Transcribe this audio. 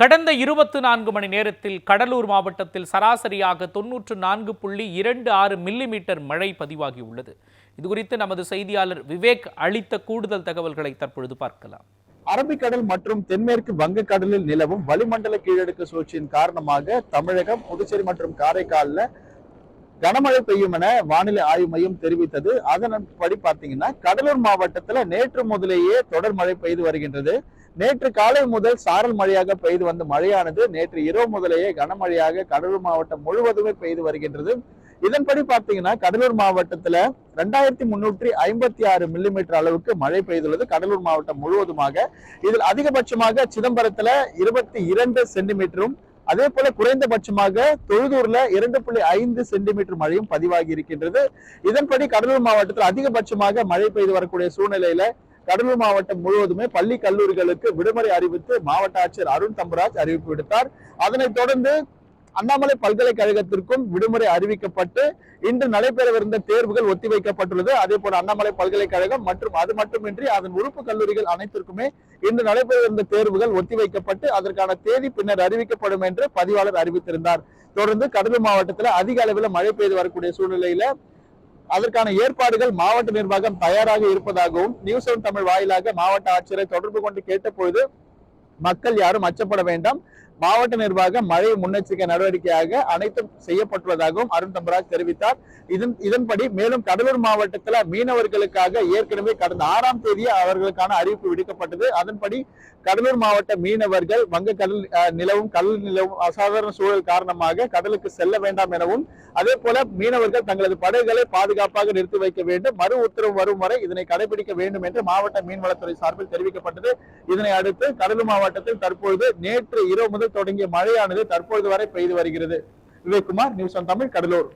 கடந்த இருபத்து நான்கு மணி நேரத்தில் கடலூர் மாவட்டத்தில் சராசரியாக தொன்னூற்று நான்கு புள்ளி இரண்டு ஆறு மில்லிமீட்டர் மழை பதிவாகியுள்ளது. இதுகுறித்து நமது செய்தியாளர் விவேக் அளித்த கூடுதல் தகவல்களை தற்பொழுது பார்க்கலாம். அரபிக்கடல் மற்றும் தென்மேற்கு வங்கக்கடலில் நிலவும் வளிமண்டல கீழடுக்கு சுழற்சியின் காரணமாக தமிழகம் புதுச்சேரி மற்றும் காரைக்காலில் கனமழை பெய்யும் என வானிலை ஆய்வு மையம் தெரிவித்தது. அதன்படி பார்த்தீங்கன்னா கடலூர் மாவட்டத்தில் நேற்று முதலேயே தொடர் மழை பெய்து வருகின்றது. நேற்று காலை முதல் சாரல் மழையாக பெய்து வந்த மழையானது நேற்று இரவு முதலேயே கனமழையாக கடலூர் மாவட்டம் முழுவதுமே பெய்து வருகின்றது. இதன்படி பார்த்தீங்கன்னா கடலூர் மாவட்டத்துல ரெண்டாயிரத்தி முன்னூற்றி ஐம்பத்தி ஆறு மில்லிமீட்டர் அளவுக்கு மழை பெய்துள்ளது. கடலூர் மாவட்டம் முழுவதுமாக. இதில் அதிகபட்சமாக சிதம்பரத்துல இருபத்தி இரண்டு சென்டிமீட்டரும் அதே போல குறைந்தபட்சமாக தொழுதூர்ல இரண்டு புள்ளி ஐந்து சென்டிமீட்டர் மழையும் பதிவாகி இருக்கின்றது. இதன்படி கடலூர் மாவட்டத்தில் அதிகபட்சமாக மழை பெய்து வரக்கூடிய சூழ்நிலையில கடலூர் மாவட்டம் முழுவதுமே பள்ளி கல்லூரிகளுக்கு விடுமுறை அறிவித்து மாவட்ட ஆட்சியர் அருண் தம்பராஜ் அறிவிப்பு விடுத்தார். அதனைத் தொடர்ந்து அண்ணாமலை பல்கலைக்கழகத்திற்கும் விடுமுறை அறிவிக்கப்பட்டு இன்று நடைபெறவிருந்த தேர்வுகள் ஒத்திவைக்கப்பட்டுள்ளது. அதே போல அண்ணாமலை பல்கலைக்கழகம் மற்றும் அது மட்டுமின்றி அதன் உறுப்பு கல்லூரிகள் அனைத்திற்குமே இன்று நடைபெறவிருந்த தேர்வுகள் ஒத்திவைக்கப்பட்டு அதற்கான தேதி பின்னர் அறிவிக்கப்படும் என்று பதிவாளர் அறிவித்திருந்தார். தொடர்ந்து கடலூர் மாவட்டத்தில் அதிக அளவில் மழை பெய்து வரக்கூடிய சூழ்நிலையில அதற்கான ஏற்பாடுகள் மாவட்ட நிர்வாகம் தயாராக இருப்பதாகவும் நியூஸ் செவன் தமிழ் வாயிலாக மாவட்ட ஆட்சியரை தொடர்பு கொண்டு கேட்டபொழுது மக்கள் யாரும் அச்சப்பட வேண்டாம். மாவட்ட நிர்வாகம் மழை முன்னெச்சரிக்கை நடவடிக்கையாக அனைத்தும் செய்யப்பட்டுள்ளதாகவும் அருண் தம்பராஜ் தெரிவித்தார். இதன் இதன்படி மேலும் கடலூர் மாவட்டத்தில் மீனவர்களுக்காக ஏற்கனவே கடந்த ஆறாம் தேதி அவர்களுக்கான அறிவிப்பு விடுக்கப்பட்டது. அதன்படி கடலூர் மாவட்ட மீனவர்கள் வங்கக்கடல் நிலவும் கடல் நிலவும் அசாதாரண சூழல் காரணமாக கடலுக்கு செல்ல வேண்டாம் எனவும் அதே போல மீனவர்கள் தங்களது படகுகளை பாதுகாப்பாக நிறுத்தி வைக்க வேண்டும். மறு உத்தரவு வரும் வரை இதனை கடைபிடிக்க வேண்டும் என்று மாவட்ட மீன்வளத்துறை சார்பில் தெரிவிக்கப்பட்டது. இதனை அடுத்து கடலூர் மாவட்டத்தில் தற்பொழுது நேற்று இரவு முதல் தொடங்கிய மழையானது தற்பொழுது வரை பெய்து வருகிறது. Vivekkumar news on Tamil Cuddalore.